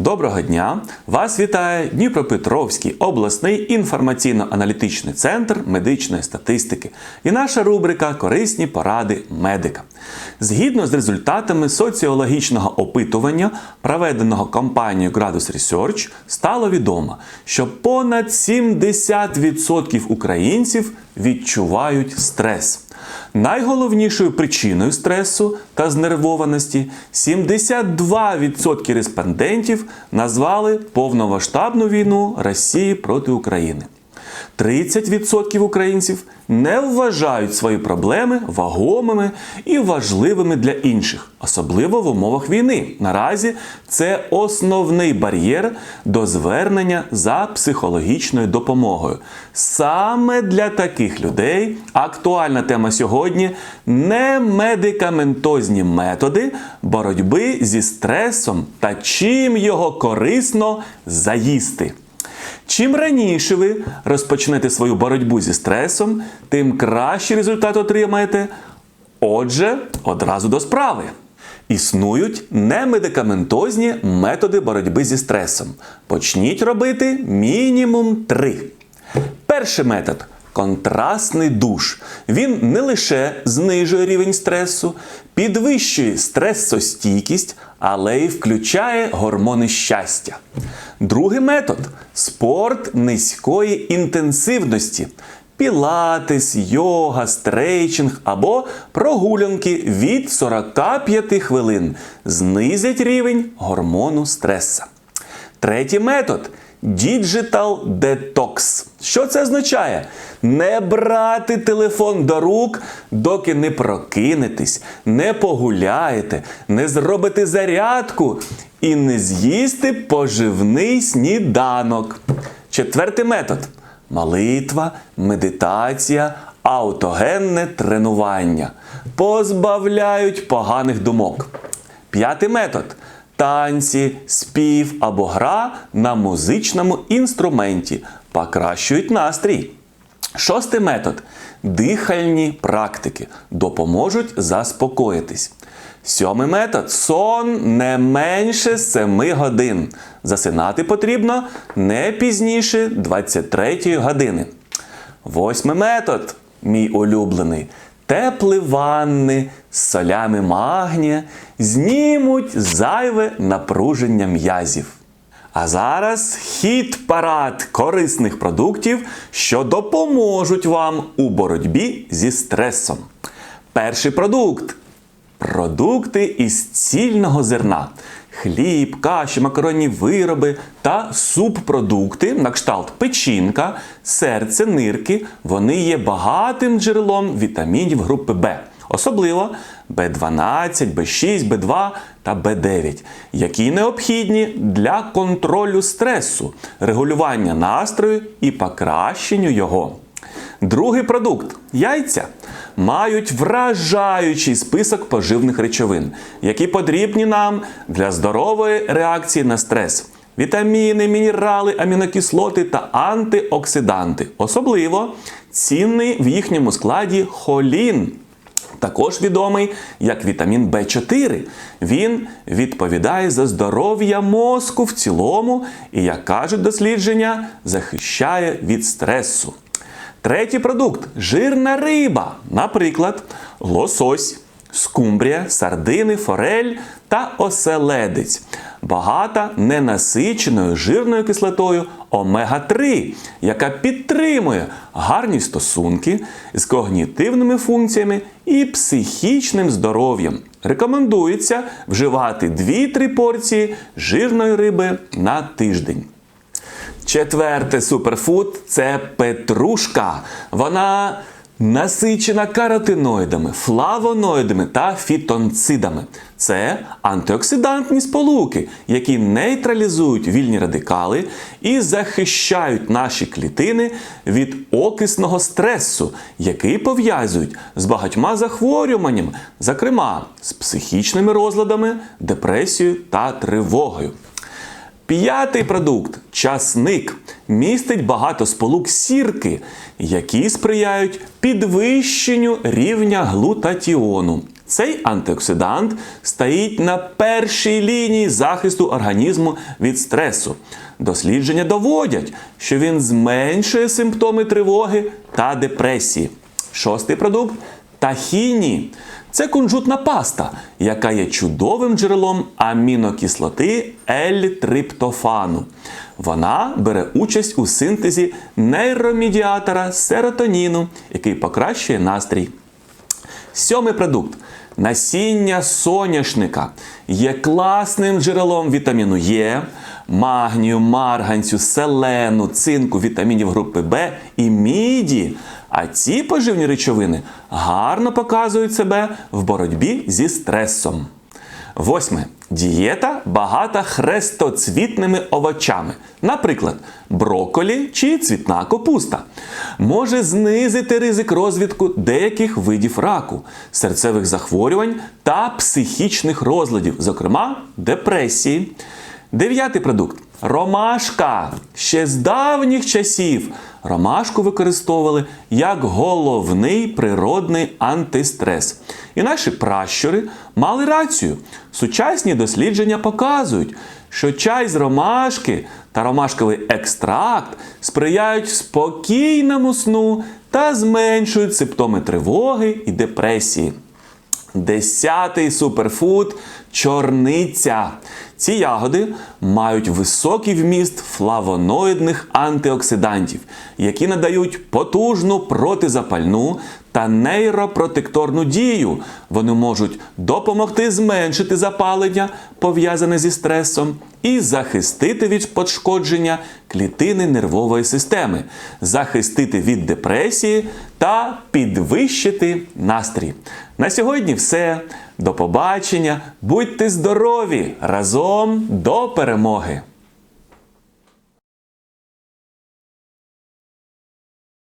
Доброго дня! Вас вітає Дніпропетровський обласний інформаційно-аналітичний центр медичної статистики і наша рубрика Корисні поради медика. Згідно з результатами соціологічного опитування, проведеного компанією Gradus Research, стало відомо, що понад 70% українців відчувають стрес. Найголовнішою причиною стресу та знервованості 72% респондентів назвали повномасштабну війну Росії проти України. 30% українців не вважають свої проблеми вагомими і важливими для інших, особливо в умовах війни. Наразі це основний бар'єр до звернення за психологічною допомогою. Саме для таких людей актуальна тема сьогодні не медикаментозні методи боротьби зі стресом та чим його корисно заїсти. Чим раніше ви розпочнете свою боротьбу зі стресом, тим кращий результат отримаєте. Отже, одразу до справи. Існують немедикаментозні методи боротьби зі стресом. Почніть робити мінімум три. Перший метод контрастний душ. Він не лише знижує рівень стресу, підвищує стресостійкість, але й включає гормони щастя. Другий метод спорт низької інтенсивності. Пілатес, йога, стрейчинг або прогулянки від 45 хвилин знизять рівень гормону стреса. Третій метод Digital Detox. Що це означає? Не брати телефон до рук, доки не прокинетесь, не погуляєте, не зробите зарядку і не з'їсти поживний сніданок. Четвертий метод молитва, медитація, аутогенне тренування. Позбавляють поганих думок. П'ятий метод танці, спів або гра на музичному інструменті покращують настрій. Шостий метод дихальні практики допоможуть заспокоїтись. Сьомий метод сон не менше 7 годин. Засинати потрібно не пізніше 23 години. Восьмий метод, мій улюблений. Теплі ванни з солями магнія знімуть зайве напруження м'язів. А зараз хід парад корисних продуктів, що допоможуть вам у боротьбі зі стресом. Перший продукт продукти із цільного зерна. Хліб, каші, макаронні вироби та субпродукти на кшталт печінка, серце, нирки. Вони є багатим джерелом вітамінів групи Б, особливо В12, В6, В2 та В9, які необхідні для контролю стресу, регулювання настрою і покращенню його. Другий продукт яйця мають вражаючий список поживних речовин, які потрібні нам для здорової реакції на стрес. Вітаміни, мінерали, амінокислоти та антиоксиданти. Особливо цінний в їхньому складі холін. Також відомий як вітамін В4. Він відповідає за здоров'я мозку в цілому і, як кажуть дослідження, захищає від стресу. Третій продукт жирна риба, наприклад, лосось, скумбрія, сардини, форель та оселедець. Багата ненасиченою жирною кислотою омега-3, яка підтримує гарні стосунки з когнітивними функціями і психічним здоров'ям. Рекомендується вживати 2-3 порції жирної риби на тиждень. Четверте суперфуд це петрушка. Вона насичена каротиноїдами, флавоноїдами та фітонцидами. Це антиоксидантні сполуки, які нейтралізують вільні радикали і захищають наші клітини від окисного стресу, який пов'язують з багатьма захворюваннями, зокрема з психічними розладами, депресією та тривогою. П'ятий продукт часник містить багато сполук сірки, які сприяють підвищенню рівня глутатіону. Цей антиоксидант стоїть на першій лінії захисту організму від стресу. Дослідження доводять, що він зменшує симптоми тривоги та депресії. Шостий продукт тахіні. Це кунжутна паста, яка є чудовим джерелом амінокислоти L-триптофану. Вона бере участь у синтезі нейромедіатора серотоніну, який покращує настрій. Сьомий продукт. Насіння соняшника є класним джерелом вітаміну Е, магнію, марганцю, селену, цинку, вітамінів групи В і міді. А ці поживні речовини гарно показують себе в боротьбі зі стресом. Восьме. Дієта багата хрестоцвітними овочами, наприклад, брокколі чи цвітна капуста. Може знизити ризик розвитку деяких видів раку, серцевих захворювань та психічних розладів, зокрема депресії. Дев'ятий продукт ромашка. Ще з давніх часів ромашку використовували як головний природний антистрес. І наші пращури мали рацію. Сучасні дослідження показують, що чай з ромашки та ромашковий екстракт сприяють спокійному сну та зменшують симптоми тривоги і депресії. Десятий суперфуд чорниця. Ці ягоди мають високий вміст флавоноїдних антиоксидантів, які надають потужну протизапальну та нейропротекторну дію. Вони можуть допомогти зменшити запалення, пов'язане зі стресом, і захистити від пошкодження клітини нервової системи, захистити від депресії та підвищити настрій. На сьогодні все. До побачення, будьте здорові! Разом до перемоги!